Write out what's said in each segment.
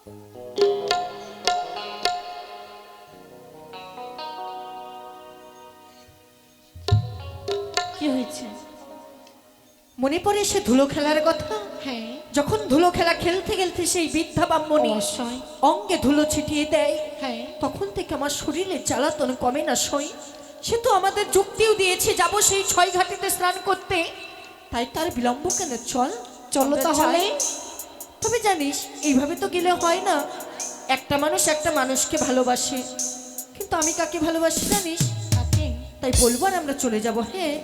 কি হয়েছে? মনে পড়ে সে ধুলো খেলার কথা? হ্যাঁ। যখন ধুলো খেলা খেলতে খেলতে সেই বৃদ্ধা ব্রাহ্মণী অঙ্গে ধুলো ছিটিয়ে দেয়। হ্যাঁ। তখন থেকে আমার শরীরে জ্বালাতন কমে না সই। সে তো আমাদের যুক্তিও দিয়েছে যাব সেই ছয় ঘাটিতে স্নান করতে। তাই তার বিলম্ব কেন? চল চলো তাহলে। তবে জানিস এইভাবে তো গেলে হয় না। একটা মানুষ একটা মানুষকে ভালোবাসে। কিন্তু আমি কাকে ভালোবাসি জানিস? তাই বলব আর আমরা চলে যাব হ্যাঁ?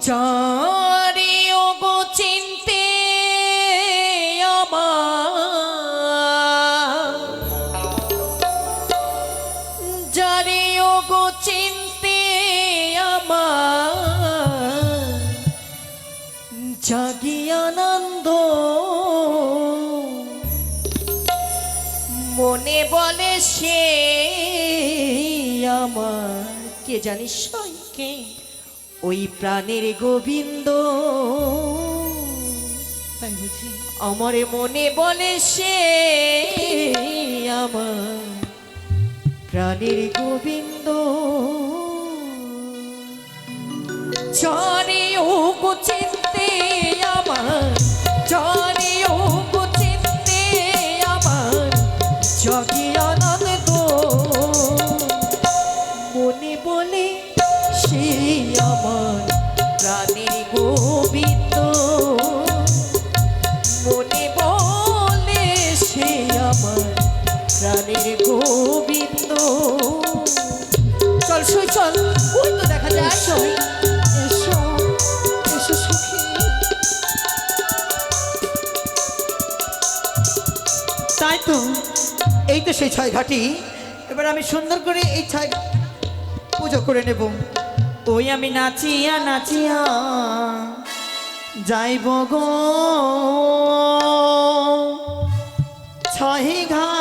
জারি যারে ওগো চিনতে বলে সে আমার। কে জানিস সই? কে? ওই প্রাণের গোবিন্দ। আমার মনে বলে সে আমার। প্রাণের গোবিন্দ। চরে ও চিনতে আমার। চরে প্রাণের গোবিন্দ। চল সই চল। ওই তো দেখা যায়। সই এসো এসো সখী। তাই তো। এই তো সেই ছয় ঘাটি। এবার আমি সুন্দর করে এই ছয় পুজো করে নেব। ওই আমি নাচিয়া নাচিয়া যাইব গো। ছয় ঘাটি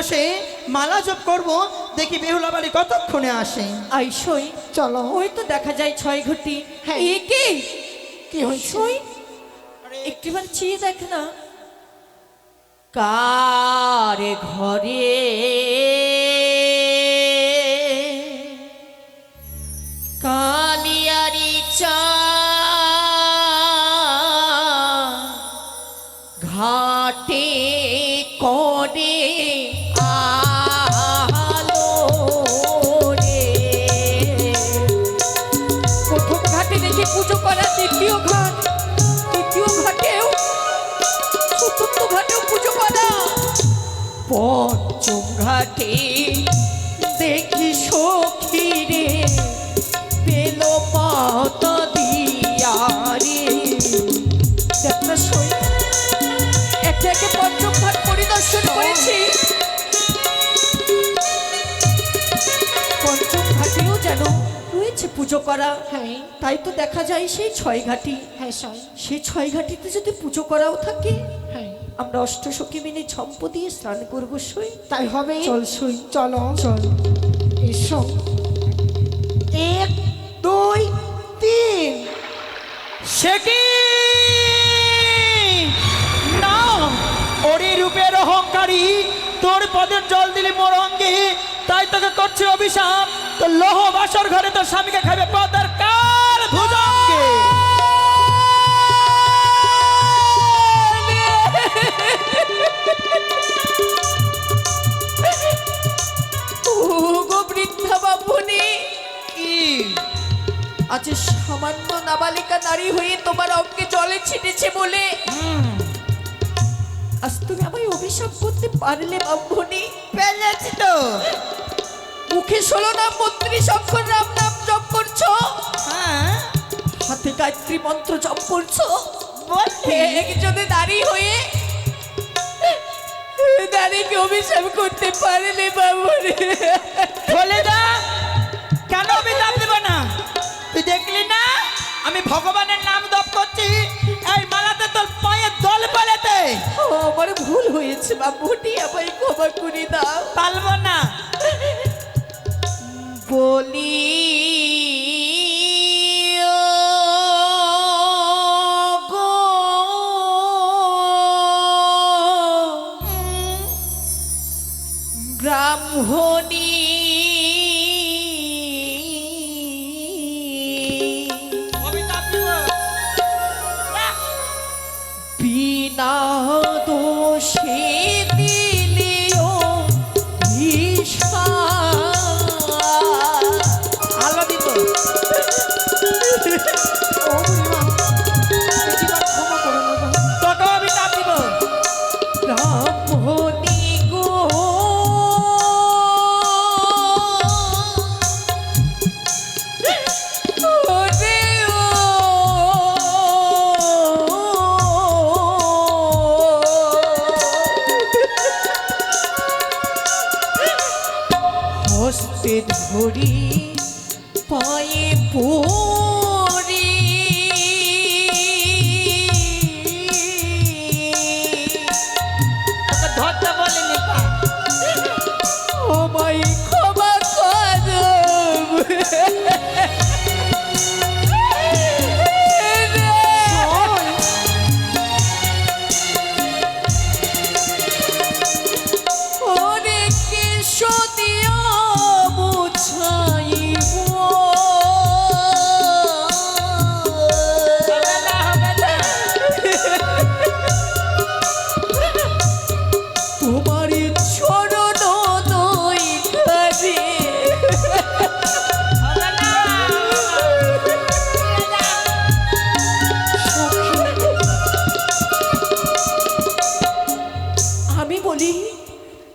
বসে মালা জপ করব দেখি বেহুলা বাড়ি কতক্ষণে আসে। আইসই চলো। ওই তো দেখা যায় ছয় ঘটি। হ্যাঁ। এ কি? কি হয়েছে? সই। একটিবার চেয়ে দেখ না। কার ঘরে পঞ্চম ঘাটে দেখি সখী রে পেল পাতা দিয়া রে। একে একে পঞ্চম ঘাট পরিদর্শন করেছি। পঞ্চম ঘাটেও যেন রয়েছে পুজো করা। হ্যাঁ। তাই তো দেখা যায় সেই ছয় ঘাটি। হ্যাঁ সই ছয় ঘাটিতে যদি পুজো করাও থাকে আমরা অষ্টসখী মিলে ঝম্প দিয়ে স্নান করব সই। তাই হবে। চল সই। চলো। চল। এসো। এক দুই তিন। সে কি? না ওরে রূপের অহংকারী তোর পদের জল দিলি মোর অঙ্গে তাই তোকে করছে অভিশাপ। তো লোহ বাসর ঘরে তোর স্বামীকে খাবে পদের কার ভুজঙ্গে আজ সামান্য নাবালিকা নারী হয়ে তোমার অঙ্গে জলে ছিটেছে বলে। আজ তুমি আমায় অভিশাপ করতে পারলে বাবুনি পেরেছি তো। মুখে ষোলো নাম বত্রিশ অক্ষর রাম নাম জপ করছ? হ্যাঁ। হাতে গায়ত্রী মন্ত্র জপ করছ? একজনে দাঁড়িয়ে হয়ে দাঁড়িয়ে অভিশাপ করতে পারলে বাবুনি বলে দা কেন অভিশাপ দেব না? তুই দেখলি না? আমি ভগবানের নাম জপ করছি এই মালাতে তোর পায়ে দল পালেতে। ও, আমার ভুল হয়েছে বাবুটি আমায় ক্ষমা করে দাও। পারব না। বলি ব্রাহ্মণী আমি বলি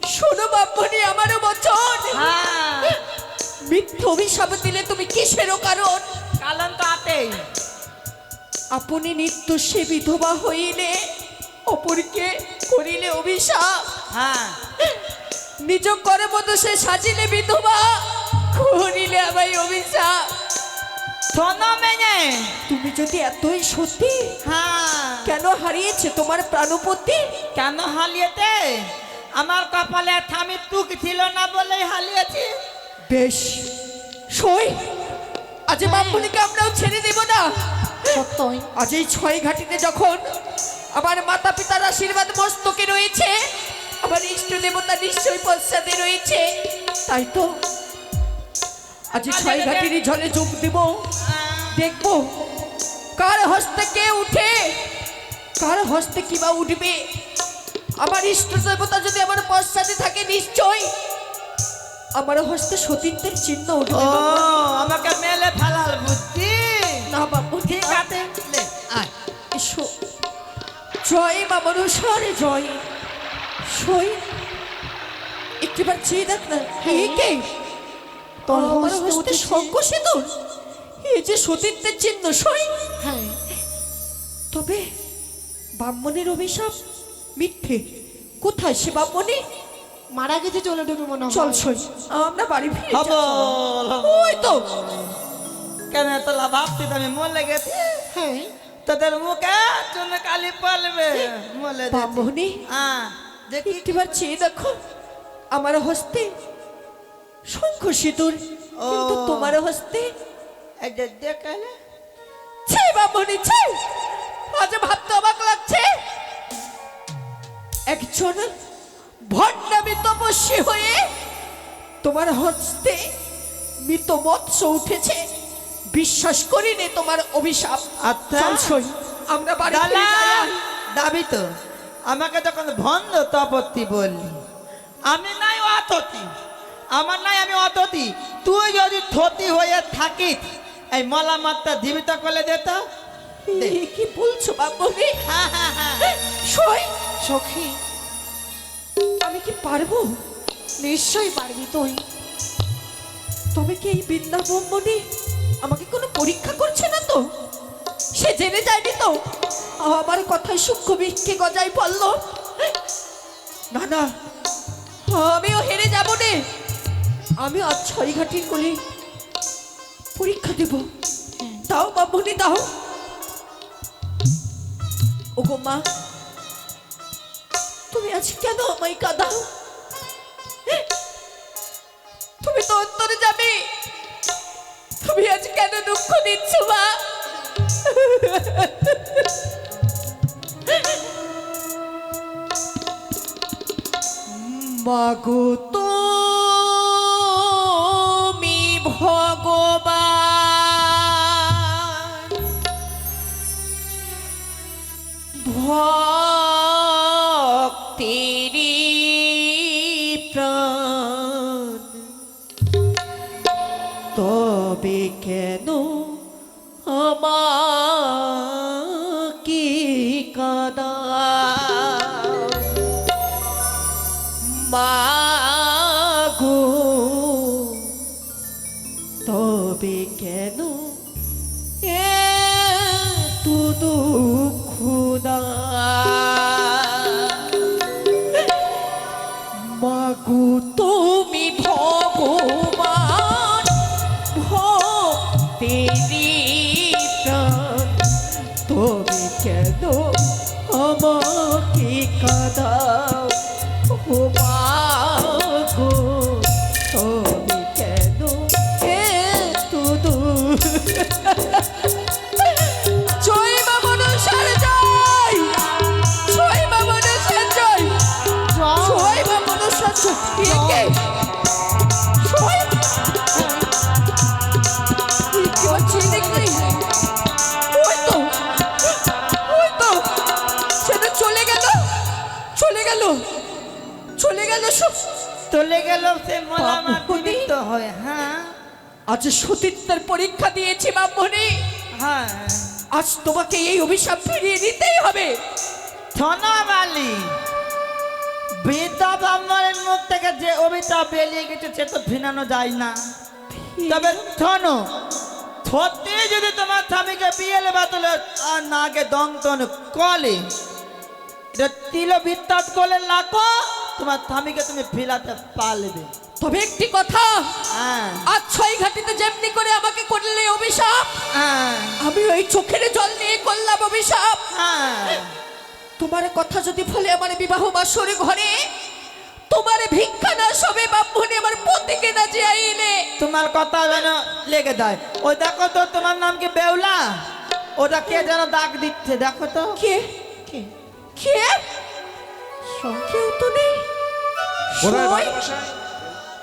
শোনো বাপ্পনি আমারও বচন। হ্যাঁ। মিথ্যা অভিশাপ দিলে তুমি কিসেরও কারণ? কালন তো আতেই। আপনি নিত্য সে বিধবা হইলে অপরকে করিলে অভিশাপ। হ্যাঁ। নিজ করে মতো সে সাজিলে বিধবা করিলে আমায় অভিশাপ। শোনো মেয়ে তুমি যদি এতই সত্যি হ্যাঁ। কেন হারিয়েছে তোমার প্রাণপতি? কেন হালিয়েতে আমার কপালে থামি তুক ছিল না বলেই হালিয়েছি বেশ সই। আজ বাপুনিকে আমরাও ছেড়ে দেব না। সত্যই। আজ এই ছয় ঘাটিতে যখন আমার মাতা পিতার আশীর্বাদ মস্তকে রয়েছে আমার ইষ্ট দেবতা নিশ্চয়ই পশ্চাতে রয়েছে তাই তো? আজ এই ছয় ঘাটিরই জলে যোগ দিব। দেখব। কার হস্তে কে উঠে? কার হস্তে কিবা উঠবে? আমার ইষ্ট দেবতা যদি আমার পশ্চাতে থাকে নিশ্চয় আমার হস্তে সতীত্বের চিহ্ন উঠবে। আমাকে মেলে ফেলাল বুদ্ধি। না বাবু ঠিক আছে। এসো। জয় মা মনুষারে জয়। সই। একটিবার চেয়ে দেখ না। কে? এই যে সতীত্বের চিহ্ন সই। হ্যাঁ। তবে ব্রাহ্মণের অভিশাপ মিথ্যে। কোথায় সে ব্রাহ্মণী? মারা গেছে চলে দেবে মনে চল সই। আমরা বাড়ি ফিরে ওই তো। কেন তোলা ভাবছি? আমি মরে গেছি। হ্যাঁ। তোদের মুখে কালি পলবে মলে ব্রাহ্মণী হ্যাঁ দেখি। একটিবার চেয়ে দেখো। আমার হস্তে শঙ্খ সিঁদুর কিন্তু ও। তোমার হস্তে যে দেখালে ছি ব্রাহ্মণী ছি। আজ ভাবতে অবাক লাগছে। একজন ভণ্ডামি তপস্বী হয়ে তোমার হস্তে মৃত মৎস্য উঠেছে। বিশ্বাস করিনি তোমার অভিশাপ। আচ্ছা। আমরা। দাবি তো। আমাকে যখন ভন্ড তপত্তি বললি। আমি নাই অততি আমার নাই আমি অততি তুই যদি থতি হয়ে থাকিস এই মলামাতটা জীবিত করে দিত। কি বলছো বাবুনি হ্যাঁ, হ্যাঁ, হ্যাঁ। সই সখী আমি কি পারব? নিশ্চয়ই পারবি তুই। তবে কি এই বৃন্দাবনমণি আমাকে কোনো পরীক্ষা করছে না তো? সে জেনে যায়নি তো। আমার কথায় সূক্ষ্ম বৃক্ষে গজায় পড়ল না না আমিও হেরে যাব নে। আমি আজ ছয় ঘাটির কোলে পরীক্ষা দেব। বাবুনি দাও। ওগো মা, তুমি আজ কেন আমায় কাঁদাও? তুমি তো অন্তরে যাবে। তুমি আজ কেন দুঃখ দিচ্ছ, মা? মাগো তুমি ভক্তিরি প্রাণ। কেন আমাকে কাদা? তবে কেন আমাকে কাদাও গেল চলে গেল সে মলামাত বাবুনি। হ্যাঁ আজ সতীত্বের পরীক্ষা দিয়েছি বামনি হ্যাঁ। আজ তোমাকে এই অভিশাপ ফিরিয়ে দিতেই হবে। ধনবালি বৃদ্ধা ব্রাহ্মণের মুখ থেকে যে অভিশাপ বেরিয়ে গেছে সে তো ফিনানো যায় না। তবে ধন সত্যি যদি তোমার স্বামীকে বিয়ে লেবা তুলে আর দংতন কলে এটা তিল বিত্তাত করলে লাখো তোমার স্বামীকে তুমি ফিলাতে পারবে তবে একটি কথা হ্যাঁ। আজ ছয় ঘাটিতে যেমনি করে আমাকে করলে অভিশাপ হ্যাঁ। আমি ওই চোখের জল নিয়ে করলাম অভিশাপ। হ্যাঁ। তোমার কথা যদি ফলে আমার বিবাহ বাসর ঘরে তোমার ভিক্ষা না সবে বামনি আমার পতিকে না যে আইলে। তোমার কথা যেন লেগে দেয় ওই দেখো তো তোমার নাম কি বেউলা? ওটা কে যেন দাগ দিচ্ছে দেখো তো। কে? কে? কে? কেউ তো নেই।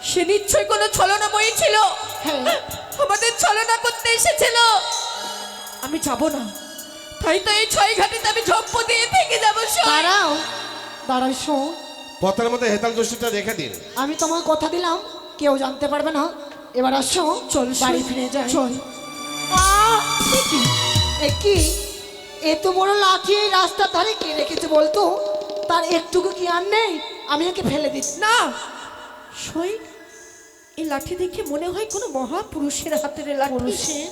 সে নিশ্চয়ই কোনো ছলনাময়ী ছিল। হ্যাঁ। আমাদের ছলনা করতে এসেছিল। আমি যাব না। তাই তো এই ছয় ঘাটিতে আমি ঝপ্প দিয়ে থেকে যাব। দাঁড়াও। দাঁড়াও শোন। পথের মধ্যে হেতাল দোষীটা রেখে দিন। আমি তোমার কথা দিলাম কেউ জানতে পারবে না। এবার আসো। চল বাড়ি ফিরে যাই। চল। কি? এত বড় লাঠি এই রাস্তার ধারে কে রেখেছে বলতো? তার একটুকু কি আর নেই? আমি একে ফেলে দিচ্ছি। না! সই এই লাঠি দেখে মনে হয় কোনো মহাপুরুষের হাতের লাঠি।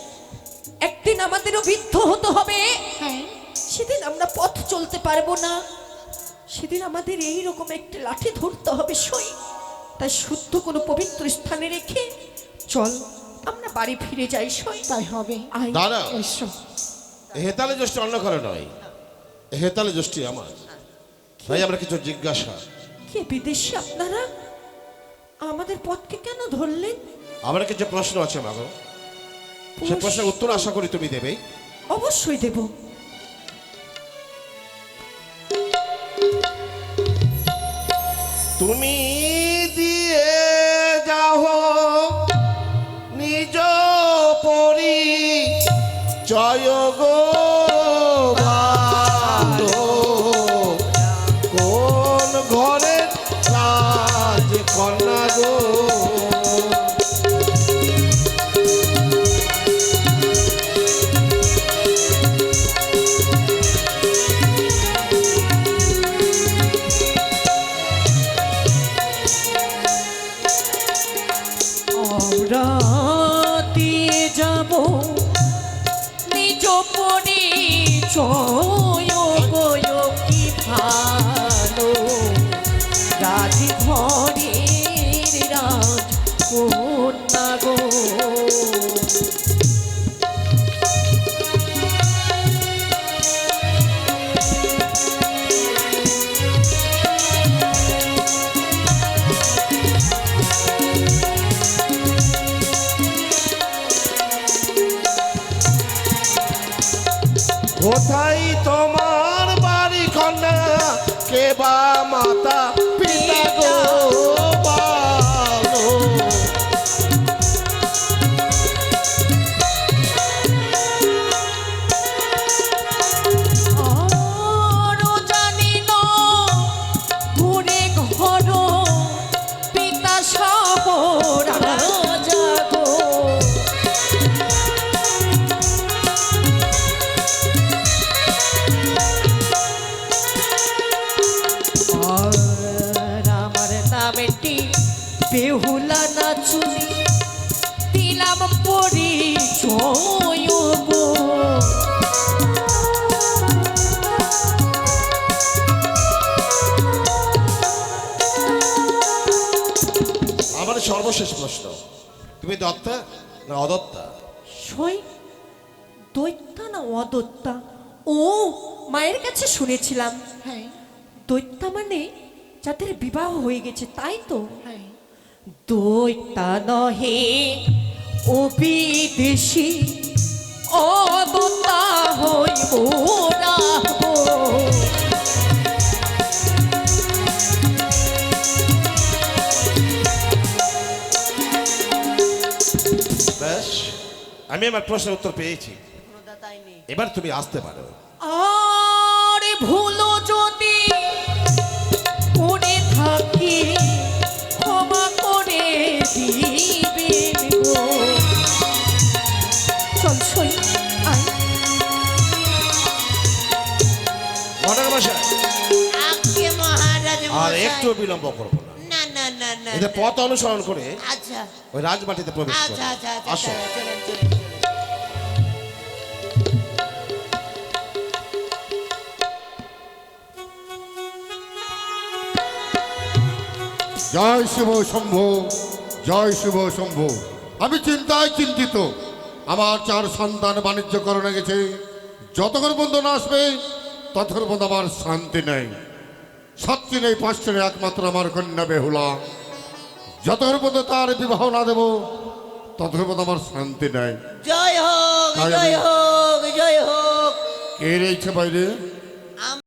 একদিন আমাদেরও বৃদ্ধ হতে হবে। হ্যাঁ। সেদিন আমরা পথ চলতে পারব না। সেদিন আমাদের এই রকম একটি লাঠি ধরতে হবে সই। তাই শুদ্ধ কোনো পবিত্র স্থানে রেখে চল আমরা বাড়ি ফিরে যাই সই। তাই হবে। আয় দাদা এসো। হেতালে জোষ্ঠী অন্য করে নয়। হেতালে জোষ্ঠী আমার। তাই আমরা কিছু জিজ্ঞাসা কে বিদেশি আপনারা? আমাদের পথকে কেন ধরলেন? আমার কিছু প্রশ্ন আছে মাগো সে প্রশ্নের উত্তর আশা করি তুমি দেবে অবশ্যই দেব। তুমি দিয়ে যাও নিজ পরি জয় গো। সর্বশেষ প্রশ্ন। তুমি দত্তা না অদত্তা? সই? দৈত্যা না অদত্তা? ও মায়ের কাছে শুনেছিলাম। হ্যাঁ। দৈত্যা মানে যাদের বিবাহ হয়ে গেছে তাই তো? হ্যাঁ। দৈত্যা নহে ও বিদেশি অদত্তা হই মোরা আমি আমার প্রশ্নের উত্তর পেয়েছি। এবার তুমি আসতে পারো। আর ভুলো যদি থাকি ক্ষমা করে দিবেন গো। চল সই আয়। ঘটক মশাই। আজ্ঞে মহারাজ আর একটু বিলম্ব করব না। এদের পথ অনুসরণ করে আচ্ছা। ওই রাজবাটিতে প্রবেশ করো। আচ্ছা আচ্ছা আচ্ছা আসো। জয় শিব শম্ভু জয় শুভ শম্ভু। আমি চিন্তায় চিন্তিত। আমার চার সন্তান বাণিজ্যকরণে গেছে। যতক্ষণ পর্যন্ত না আসবে ততক্ষণ পর্যন্ত আমার শান্তি নেই। সাতটি নেই পাঁচটি নেই একমাত্র আমার কন্যা বেহুলা। যতক্ষণ পর্যন্ত তার বিবাহ না দেব ততক্ষণ পর্যন্ত আমার শান্তি নাই। জয় হোক জয় হোক জয় হোক। কে রয়েছে বাইরে?